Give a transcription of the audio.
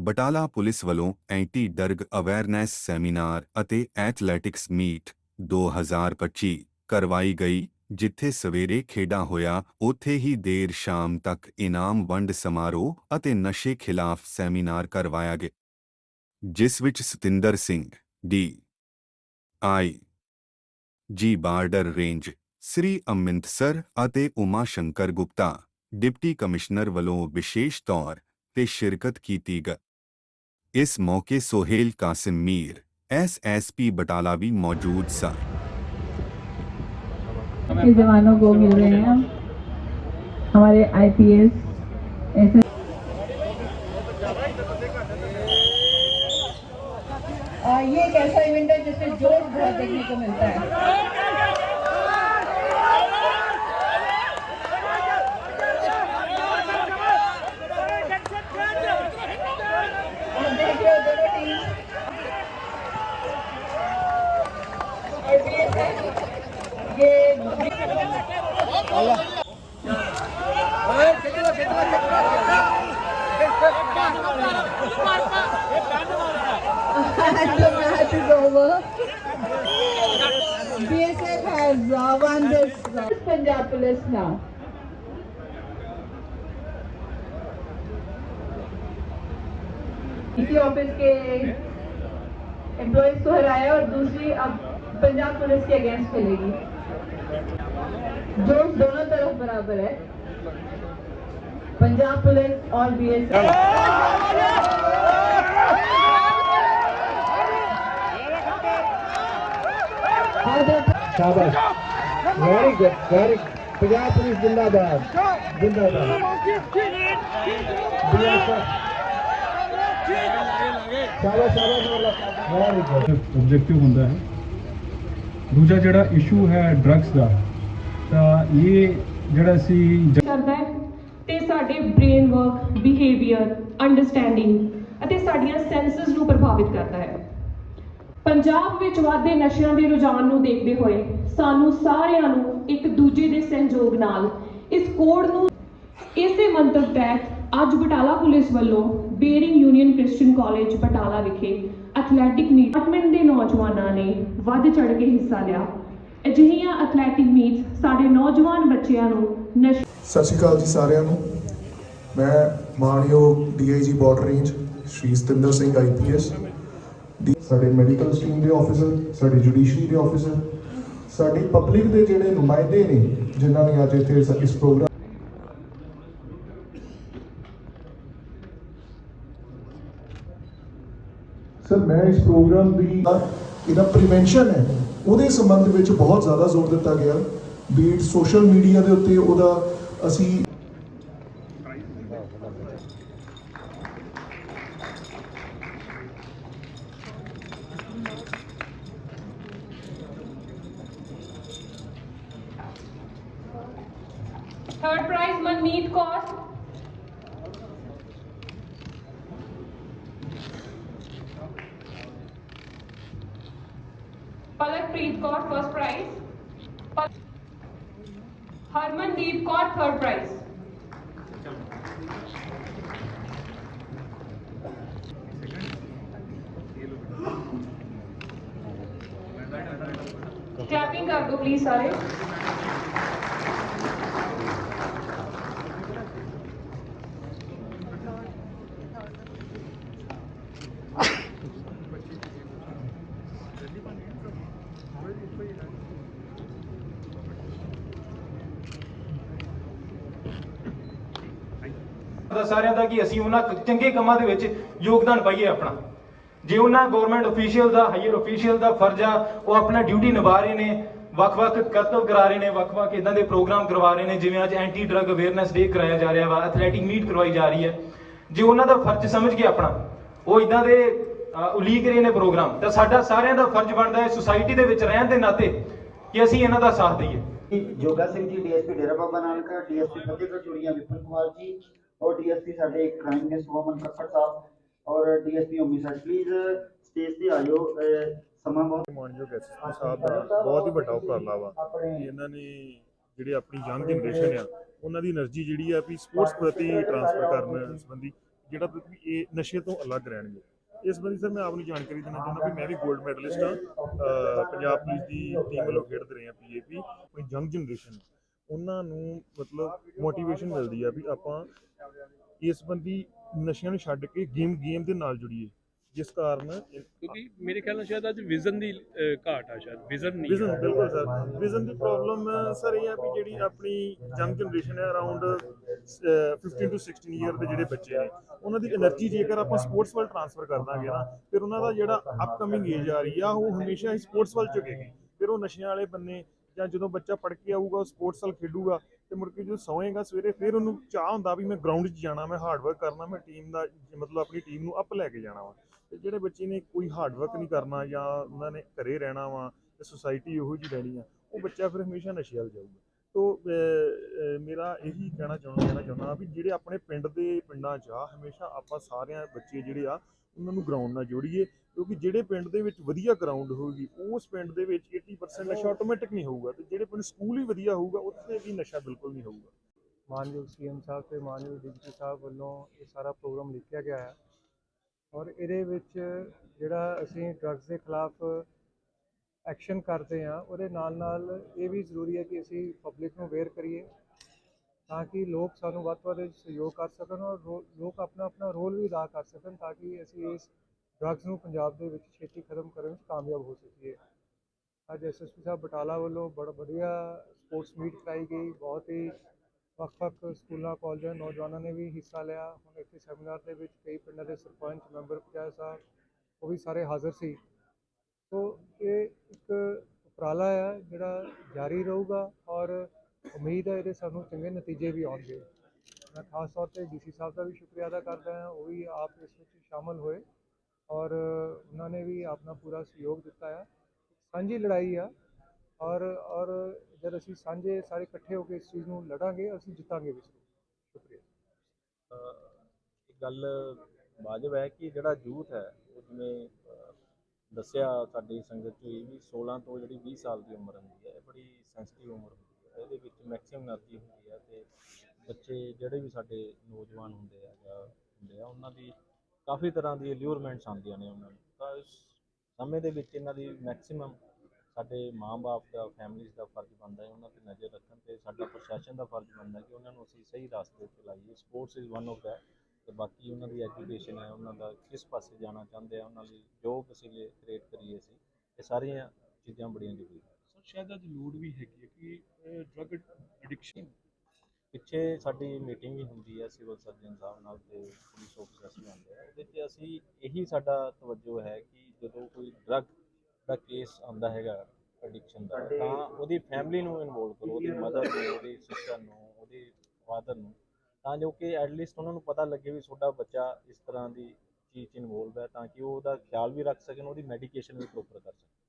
Batala police ਵੱਲੋਂ anti drug awareness seminar ਅਤੇ athletics meet 2025 ਕਰਵਾਈ ਗਈ, ਜਿੱਥੇ ਸਵੇਰੇ ਖੇਡਾਂ ਹੋਇਆ, ਉੱਥੇ ਹੀ ਦੇਰ ਸ਼ਾਮ ਤੱਕ ਇਨਾਮ ਵੰਡ ਸਮਾਰੋਹ ਅਤੇ ਨਸ਼ੇ ਖਿਲਾਫ ਸੈਮੀਨਾਰ ਕਰਵਾਇਆ ਗਿਆ। ਜਿਸ ਵਿੱਚ ਸਤਿੰਦਰ ਸਿੰਘ, ਡੀ, ਆਈ, ਜੀ ਬਾਰਡਰ ਰੇਂਜ, ਸ੍ਰੀ ਅਮਿੰਤਸਰ ਅਤੇ ਉਮਾ ਸ਼ੰਕਰ ਗੁਪਤਾ, ਡਿਪਟੀ ਕਮਿਸ਼ਨਰ ਵੱਲੋਂ ਵਿਸ਼ੇਸ਼ ਤੌਰ ਤੇ ਸ਼ਿਰਕਤ ਕੀਤੀ ਗਈ इस मौके सोहेल कासिम मीर एसएसपी बटाला भी मौजूद सा जवानों को मिल रहे हैं हमारे आईपीएस ऐसे ये एक ऐसा इवेंट है जिसमें जोश बहुत देखने को मिलता है। Match is over. BSF has uh, won this uh, Punjab Police now. इसी ऑफ़िस के एम्प्लॉयज़ को हराया और दूसरी अब पंजाब पुलिस के अगेंस्ट खेलेगी जोश दोनों तरफ बराबर है पंजाब पुलिस और बीएसएफ ਸ਼ਾਬਾਸ਼ very good very Punjab police ਜਿੰਦਾਬਾਦ ਜਿੰਦਾਬਾਦ BSF ਸ਼ਾਬਾਸ਼ ਸ਼ਾਬਾਸ਼ ਵੈਰੀ ਗੁੱਡ ਆਬਜੈਕਟਿਵ ਹੁੰਦਾ ਹੈ ਦੂਜਾ ਜਿਹੜਾ ਇਸ਼ੂ ਹੈ ਡਰੱਗਸ ਦਾ ਤਾਂ ਇਹ ਜਿਹੜਾ ਅਸੀਂ ਕਰਦਾ ਹੈ? ਤੇ ਸਾਡੇ ਬ੍ਰੇਨ ਵਰਕ ਬਿਹੇਵੀਅਰ ਅੰਡਰਸਟੈਂਡਿੰਗ ਅਤੇ ਸਾਡੀਆਂ ਸੈਂਸਸ ਨੂੰ ਪ੍ਰਭਾਵਿਤ ਕਰਦਾ ਹੈ। ਪੰਜਾਬ ਵਿੱਚ ਵਾਧੇ ਨਸ਼ਿਆਂ ਦੇ ਰੁਝਾਨ ਨੂੰ ਦੇਖਦੇ ਹੋਏ ਸਾਨੂੰ ਸਾਰਿਆਂ ਨੂੰ ਇੱਕ ਦੂਜੇ ਦੇ ਸਹਿਯੋਗ ਨਾਲ ਇਸ ਕੋਡ ਨੂੰ ਇਸੇ ਮੰਤਵ ਤਹਿਤ ਅੱਜ ਬਟਾਲਾ ਪੁਲਿਸ ਵੱਲੋਂ Baring Union Christian college Batala ਵਿਖੇ ਐਥਲੈਟਿਕ ਮੀਟ ਡਿਪਾਰਟਮੈਂਟ ਦੇ ਨੌਜਵਾਨਾਂ ਨੇ ਵੱਧ ਚੜ ਕੇ ਹਿੱਸਾ ਲਿਆ। ਅਜਿਹੀਆਂ ਐਥਲੈਟਿਕ ਮੀਟਸ ਸਾਡੇ ਨੌਜਵਾਨ ਬੱਚਿਆਂ ਨੂੰ ਨਸ਼ੇ ਸਤਿ ਸ਼੍ਰੀ ਅਕਾਲ ਜੀ ਸਾਰਿਆਂ ਨੂੰ। ਮੈਂ ਮਾਣਯੋਗ DIG border range Shri Satinder Singh IPS ਸਾਡੇ ਮੈਡੀਕਲ ਸਟਰੀਮ ਦੇ ਆਫੀਸਰ ਸਾਡੇ ਜੁਡੀਸ਼ਰੀ ਦੇ ਆਫੀਸਰ ਸਾਡੀ ਪਬਲਿਕ ਦੇ ਜਿਹੜੇ ਨੁਮਾਇੰਦੇ ਨੇ, ਜਿਨ੍ਹਾਂ ਨੇ ਅੱਜ ਇੱਥੇ ਇਸ ਪ੍ਰੋਗਰਾਮ ਸਰ ਮੈਂ ਇਸ ਪ੍ਰੋਗਰਾਮ ਦੀ ਇਹਦਾ ਪ੍ਰੀਵੈਂਸ਼ਨ ਹੈ। ਉਹਦੇ ਸੰਬੰਧ ਵਿੱਚ ਬਹੁਤ ਜ਼ਿਆਦਾ ਜ਼ੋਰ ਦਿੱਤਾ ਗਿਆ ਬੀਟ ਸੋਸ਼ਲ ਮੀਡੀਆ ਦੇ ਉੱਤੇ ਉਹਦਾ ਅਸੀਂ Third prize, Manmeet Kaur. Kaur first prize Harmandeep Kaur third prize clapping कर दो प्लीज़ सारे। ਦਾ ਸਾਰਿਆਂ ਦਾ ਕਿ ਅਸੀਂ ਉਹਨਾਂ ਚੰਗੇ ਕੰਮਾਂ ਦੇ ਵਿੱਚ ਯੋਗਦਾਨ ਪਾਈਏ ਆਪਣਾ। ਜੇ ਉਹਨਾਂ ਗਵਰਨਮੈਂਟ ਅਫੀਸ਼ੀਅਲ ਦਾ ਹਾਇਰ ਅਫੀਸ਼ੀਅਲ ਦਾ ਫਰਜ਼ ਆ, ਉਹ ਆਪਣਾ ਡਿਊਟੀ ਨਿਭਾ ਰਹੇ ਨੇ, ਵੱਖ-ਵੱਖ ਕਰਤੱਵ ਕਰਾ ਰਹੇ ਨੇ, ਵੱਖ-ਵੱਖ ਇਦਾਂ ਦੇ ਪ੍ਰੋਗਰਾਮ ਕਰਵਾ ਰਹੇ ਨੇ, ਜਿਵੇਂ ਅੱਜ ਐਂਟੀ ਡਰੱਗ ਅਵੇਅਰਨੈਸ ਡੇ ਕਰਾਇਆ ਜਾ ਰਿਹਾ ਵਾ ਐਥਲੈਟਿਕ ਮੀਟ ਕਰਵਾਈ ਜਾ ਰਹੀ ਹੈ। ਜੇ ਉਹਨਾਂ ਦਾ ਫਰਜ਼ ਸਮਝ ਕੇ ਆਪਣਾ, ਉਹ ਇਦਾਂ ਦੇ ਉਲੀਕ ਰਹੇ ਨੇ ਪ੍ਰੋਗਰਾਮ ਤਾਂ ਸਾਡਾ ਸਾਰਿਆਂ ਦਾ ਫਰਜ਼ ਬਣਦਾ ਹੈ ਸੁਸਾਇਟੀ ਦੇ ਵਿੱਚ ਰਹਿਣ ਦੇ ਨਾਤੇ ਕਿ ਅਸੀਂ ਇਹਨਾਂ ਦਾ ਸਾਥ ਦਈਏ। ਜੋਗਾ ਸਿੰਘ ਜੀ, ਡੀਐਸਪੀ ਡੇਰਾ ਬਾਬਾ ਨਾਨਕ, ਡੀਐਸਪੀ ਫਤਿਹਗੜ੍ਹ ਚੂੜੀਆਂ ਵਿਪਨ ਕੁਮਾਰ ਜੀ ਔਰ ਡੀਐਸਪੀ ਸਾਡੇ ਕ੍ਰਾਈਮ ਦੇ ਸੁਮਨ ਕੱਪੜ ਸਾਹਿਬ ਔਰ DSP Omi sir. Please stage ਤੇ ਆਇਓ ਸਮਾਂ ਬਹੁਤ ਮਾਨਯੋਗ ਐਸਐਸਪੀ ਸਾਹਿਬ ਦਾ ਬਹੁਤ ਹੀ ਵੱਡਾ ਉਪਰਾਲਾ ਵਾ ਇਹਨਾਂ ਨੇ ਜਿਹੜੇ ਆਪਣੀ ਯੰਗ ਜਨਰੇਸ਼ਨ ਆ, ਉਹਨਾਂ ਦੀ એનર્ਜੀ ਜਿਹੜੀ ਆ ਵੀ ਸਪੋਰਟਸ ਪ੍ਰਤੀ ਟ੍ਰਾਂਸਫਰ ਕਰਨ ਸੰਬੰਧੀ ਜਿਹੜਾ ਇਹ ਨਸ਼ੇ ਤੋਂ ਅਲੱਗ ਰਹਿਣਗੇ। ਇਸ ਸੰਬੰਧੀ ਸਰ ਮੈਂ ਆਪ ਨੂੰ ਜਾਣਕਾਰੀ ਦੇਣਾ ਚਾਹੁੰਦਾ ਵੀ ਮੈਂ ਵੀ 골ਡ ਮੈਡਲਿਸਟ ਹਾਂ ਪੰਜਾਬ ਪੁਲਿਸ ਦੀ ਟੀਮ ਵੱਲੋਂ ਖੇਡਦੇ ਰਹੇ ਹਾਂ ਪੀਏਪੀ ਕੋਈ ਯੰਗ ਜਨਰੇਸ਼ਨ ਉਹਨਾਂ ਨੂੰ ਮਤਲਬ ਮੋਟੀਵੇਸ਼ਨ ਮਿਲਦੀ ਆ ਵੀ ਆਪਾਂ ਇਸ ਸੰਬੰਧੀ ਨਸ਼ਿਆਂ ਨੂੰ ਛੱਡ ਕੇ ਗੇਮ ਗੇਮ ਦੇ ਨਾਲ ਜੁੜੀਏ। ਜਿਸ ਕਾਰਨ ਕਿਉਂਕਿ ਮੇਰੇ ਖਿਆਲ ਨਾਲ ਸ਼ਾਇਦ ਅੱਜ ਵਿਜ਼ਨ ਦੀ ਘਾਟ ਆ ਸ਼ਾਇਦ ਵਿਜ਼ਨ ਨਹੀਂ ਵਿਜ਼ਨ ਬਿਲਕੁਲ ਸਰ। ਵਿਜ਼ਨ ਦੀ ਪ੍ਰੋਬਲਮ ਸਰ ਇਹ ਆ ਵੀ ਜਿਹੜੀ ਆਪਣੀ ਯੰਗ ਜਨਰੇਸ਼ਨ ਹੈ ਅਰਾਊਂਡ 15 ਟੂ 16 ਇਅਰ ਦੇ ਜਿਹੜੇ ਬੱਚੇ ਨੇ ਉਹਨਾਂ ਦੀ એનર્ਜੀ ਜੇਕਰ ਆਪਾਂ ਸਪੋਰਟਸ ਵੱਲ ਟ੍ਰਾਂਸਫਰ ਕਰ ਦਾਂਗੇ ਨਾ ਫਿਰ ਉਹਨਾਂ ਦਾ ਜਿਹੜਾ ਅਪਕਮਿੰਗ ਏਜ ਆ ਰਹੀ ਆ ਉਹ ਹਮੇਸ਼ਾ ਹੀ ਸਪੋਰਟਸ ਵੱਲ ਝੁਕੇਗੀ। ਫਿਰ ਉਹ ਨਸ਼ਿਆਂ ਵਾਲੇ ਬੰਨੇ ਜਾਂ ਜਦੋਂ ਬੱਚਾ ਪੜ੍ਹ ਕੇ ਆਊਗਾ ਉਹ ਸਪੋਰਟਸ ਵੱਲ ਖੇਡੂਗਾ ਤੇ ਮੁੜ ਕੇ ਜਦੋਂ ਸੌਂਏਗਾ ਸਵੇਰੇ, ਫਿਰ ਉਹਨੂੰ ਚਾਹ ਹੁੰਦਾ ਵੀ ਮੈਂ ਗਰਾਊਂਡ 'ਚ ਜਾਣਾ, ਮੈਂ ਹਾਰਡ ਵਰਕ ਕਰਨਾ, ਮੈਂ ਟੀਮ ਦਾ, ਮਤਲਬ ਆਪਣੀ ਟੀਮ ਨੂੰ ਅਪ ਲੈ ਕੇ ਜਾਣਾ ਵਾ। ਤੇ ਜਿਹੜੇ ਬੱਚੇ ਨੇ ਕੋਈ ਹਾਰਡ ਵਰਕ ਨਹੀਂ ਕਰਨਾ ਜਾਂ ਉਹਨਾਂ ਨੇ ਘਰੇ ਰਹਿਣਾ ਵਾ, ਤੇ ਸੁਸਾਇਟੀ ਉਹੋ ਜਿਹੀ ਰਹਿਣੀ ਆ, ਉਹ ਬੱਚਾ ਫਿਰ ਹਮੇਸ਼ਾ ਨਸ਼ੇ ਵੱਲ ਜਾਊਗਾ। ਤੋ ਮੇਰਾ ਇਹੀ ਕਹਿਣਾ ਚਾਹੁੰਦਾ ਕਹਿਣਾ ਚਾਹੁੰਦਾ ਵੀ ਜਿਹੜੇ ਆਪਣੇ ਪਿੰਡ ਦੇ ਪਿੰਡਾਂ 'ਚ ਆ ਹਮੇਸ਼ਾ ਆਪਾਂ ਸਾਰਿਆਂ ਬੱਚੇ ਜਿਹੜੇ ਆ ਉਹਨਾਂ ਨੂੰ ਗਰਾਊਂਡ ਨਾਲ ਜੋੜੀਏ ਕਿਉਂਕਿ ਜਿਹੜੇ ਪਿੰਡ ਦੇ ਵਿੱਚ ਵਧੀਆ ਗਰਾਊਂਡ ਹੋਊਗੀ ਉਸ ਪਿੰਡ ਦੇ ਵਿੱਚ 80% ਨਸ਼ਾ ਆਟੋਮੈਟਿਕ ਨਹੀਂ ਹੋਊਗਾ ਤੇ ਜਿਹੜੇ ਪਿੰਡ ਸਕੂਲ ਹੀ ਵਧੀਆ ਹੋਊਗਾ ਉੱਥੇ ਵੀ ਨਸ਼ਾ ਬਿਲਕੁਲ ਨਹੀਂ ਹੋਊਗਾ। ਮਾਨਯੋਗ ਸੀਐਮ ਸਾਹਿਬ ਤੇ ਮਾਨਯੋਗ ਡੀਜੀਪੀ ਸਾਹਿਬ ਵੱਲੋਂ ਇਹ ਸਾਰਾ ਪ੍ਰੋਗਰਾਮ ਲਿਖਿਆ ਗਿਆ ਹੈ ਔਰ ਇਹਦੇ ਵਿੱਚ ਜਿਹੜਾ ਅਸੀਂ ਡਰੱਗਸ ਦੇ ਖਿਲਾਫ ਐਕਸ਼ਨ ਕਰਦੇ ਹਾਂ, ਉਹਦੇ ਨਾਲ ਨਾਲ ਇਹ ਵੀ ਜ਼ਰੂਰੀ ਹੈ ਕਿ ਅਸੀਂ ਪਬਲਿਕ ਨੂੰ ਅਵੇਅਰ ਕਰੀਏ ਤਾਂ ਕਿ ਲੋਕ ਸਾਨੂੰ ਵੱਧ ਤੋਂ ਵੱਧ ਸਹਿਯੋਗ ਕਰ ਸਕਣ ਔਰ ਰੋ- ਲੋਕ ਆਪਣਾ ਆਪਣਾ ਰੋਲ ਵੀ ਅਦਾ ਕਰ ਸਕਣ ਤਾਂ ਕਿ ਅਸੀਂ ਇਸ ਡਰੱਗਸ ਨੂੰ ਪੰਜਾਬ ਦੇ ਵਿੱਚ ਛੇਤੀ ਖਤਮ ਕਰਨ ਵਿੱਚ ਕਾਮਯਾਬ ਹੋ ਸਕੀਏ। ਅੱਜ ਐਸਐਸਪੀ ਸਾਹਿਬ ਬਟਾਲਾ ਵੱਲੋਂ ਬੜਾ ਵਧੀਆ ਸਪੋਰਟਸ ਮੀਟ ਕਰਾਈ ਗਈ, ਬਹੁਤ ਹੀ ਵੱਖ-ਵੱਖ ਸਕੂਲਾਂ, ਕਾਲਜਾਂ ਨੌਜਵਾਨਾਂ ਨੇ ਵੀ ਹਿੱਸਾ ਲਿਆ। ਹੁਣ ਇੱਥੇ ਸੈਮੀਨਾਰ ਦੇ ਵਿੱਚ ਕਈ ਪਿੰਡਾਂ ਦੇ ਸਰਪੰਚ, ਮੈਂਬਰ, ਪੰਚਾਇਤ ਸਾਹਿਬ, ਉਹ ਵੀ ਸਾਰੇ ਹਾਜ਼ਰ ਸੀ। ਸੋ ਇਹ ਇੱਕ ਉਪਰਾਲਾ ਆ ਜਿਹੜਾ ਜਾਰੀ ਰਹੂਗਾ ਔਰ ਉਮੀਦ ਹੈ ਇਹਦੇ ਸਾਨੂੰ ਚੰਗੇ ਨਤੀਜੇ ਵੀ ਆਉਣਗੇ ਮੈਂ ਖਾਸ ਤੌਰ ਤੇ ਡੀਸੀ ਸਾਹਿਬ ਦਾ ਵੀ ਸ਼ੁਕਰੀਆ ਅਦਾ ਕਰਦਾ ਹਾਂ ਉਹ ਵੀ ਆਪ ਇਸ ਵਿੱਚ ਸ਼ਾਮਲ ਹੋਏ ਔਰ ਉਹਨਾਂ ਨੇ ਵੀ ਆਪਣਾ ਪੂਰਾ ਸਹਿਯੋਗ ਦਿੱਤਾ ਆ ਸਾਂਝੀ ਲੜਾਈ ਆ ਔਰ ਔਰ ਜਦ ਅਸੀਂ ਸਾਂਝੇ ਸਾਰੇ ਇਕੱਠੇ ਹੋ ਕੇ ਇਸ ਚੀਜ਼ ਨੂੰ ਲੜਾਂਗੇ ਅਸੀਂ ਜਿੱਤਾਂਗੇ ਵੀ ਜ਼ਰੂਰ ਸ਼ੁਕਰੀਆ ਇੱਕ ਗੱਲ ਵਾਜਬ ਹੈ ਕਿ ਜਿਹੜਾ ਯੂਥ ਹੈ ਉਹ ਜਿਵੇਂ ਦੱਸਿਆ ਸਾਡੀ ਸੰਗਤ ਚ ਇਹ ਵੀ 16 ਤੋਂ ਜਿਹੜੀ 20 ਸਾਲ ਦੀ ਉਮਰ ਹੁੰਦੀ ਹੈ, ਇਹ ਬੜੀ ਸੈਂਸਿਟਿਵ ਉਮਰ ਹੁੰਦੀ ਹੈ। ਇਹਦੇ ਵਿੱਚ ਮੈਕਸਿਮਮ એનર્ਜੀ ਹੁੰਦੀ ਹੈ ਤੇ ਬੱਚੇ ਜਿਹੜੇ ਵੀ ਸਾਡੇ ਨੌਜਵਾਨ ਹੁੰਦੇ ਆ ਜਾਂ ਹੁੰਦੇ ਆ, ਉਹਨਾਂ ਦੀ ਕਾਫੀ ਤਰ੍ਹਾਂ ਦੀ ਅਲਿਊਰਮੈਂਟਸ ਆਉਂਦੀਆਂ ਨੇ ਉਹਨਾਂ ਨੂੰ। ਤਾਂ ਇਸ ਸਮੇਂ ਦੇ ਵਿੱਚ ਇਹਨਾਂ ਦੀ ਮੈਕਸਿਮਮ ਸਾਡੇ ਮਾਪੇ ਦਾ ਫੈਮਿਲੀਜ਼ ਦਾ ਫਰਜ਼ ਬਣਦਾ ਹੈ, ਉਹਨਾਂ ਤੇ ਨਜ਼ਰ ਰੱਖਣ ਤੇ ਸਾਡਾ ਪ੍ਰਸ਼ਾਸਨ ਦਾ ਫਰਜ਼ ਬਣਦਾ ਕਿ ਉਹਨਾਂ ਨੂੰ ਅਸੀਂ ਸਹੀ ਰਸਤੇ ਤੇ ਲਾਈਏ। Sports is one of that ਤੇ ਬਾਕੀ ਉਹਨਾਂ ਦੀ ਐਜੂਕੇਸ਼ਨ ਹੈ ਉਹਨਾਂ ਦਾ ਕਿਸ ਪਾਸੇ ਜਾਣਾ ਚਾਹੁੰਦੇ ਆ ਉਹਨਾਂ ਲਈ ਜੋ ਵਸੀਲੇ ਕ੍ਰੀਏਟ ਕਰੀਏ ਅਸੀਂ ਇਹ ਸਾਰੀਆਂ ਚੀਜ਼ਾਂ ਬੜੀਆਂ ਜ਼ਰੂਰੀ ਨੇ। ਸਰ ਸ਼ਾਇਦ ਅੱਜ ਲੋੜ ਵੀ ਹੈਗੀ ਹੈ ਕਿ ਡਰਗ ਐਡਿਕਸ਼ਨ ਪਿੱਛੇ ਸਾਡੀ ਮੀਟਿੰਗ ਵੀ ਹੁੰਦੀ ਹੈ ਸਿਵਲ ਸਰਜਨ ਸਾਹਿਬ ਨਾਲ ਤੇ ਪੁਲਿਸ ਆਫੀਸਰਸ ਵੀ ਹੁੰਦੇ ਆ ਉਹਦੇ 'ਚ ਅਸੀਂ ਇਹੀ ਸਾਡਾ ਤਵੱਜੋ ਹੈ ਕਿ ਜਦੋਂ ਕੋਈ ਡਰੱਗ ਦਾ ਕੇਸ ਆਉਂਦਾ ਹੈਗਾ ਐਡਿਕਸ਼ਨ ਦਾ ਤਾਂ ਉਹਦੀ ਫੈਮਿਲੀ ਨੂੰ ਇਨਵੋਲਵ ਕਰੋ ਉਹਦੀ ਮਦਰ ਨੂੰ ਉਹਦੀ ਸਿਸਟਰ ਨੂੰ ਉਹਦੀ ਫਾਦਰ ਨੂੰ। ਤਾਂ ਜੋ ਕਿ ਐਟਲੀਸਟ ਉਹਨਾਂ ਨੂੰ ਪਤਾ ਲੱਗੇ ਵੀ ਤੁਹਾਡਾ ਬੱਚਾ ਇਸ ਤਰ੍ਹਾਂ ਦੀ ਚੀਜ਼ 'ਚ ਇਨਵੋਲਵ ਹੈ ਤਾਂ ਕਿ ਉਹ ਉਹਦਾ ਖਿਆਲ ਵੀ ਰੱਖ ਸਕਣ, ਉਹਦੀ ਮੈਡੀਕੇਸ਼ਨ ਵੀ ਪ੍ਰੋਪਰ ਕਰ ਸਕਣ।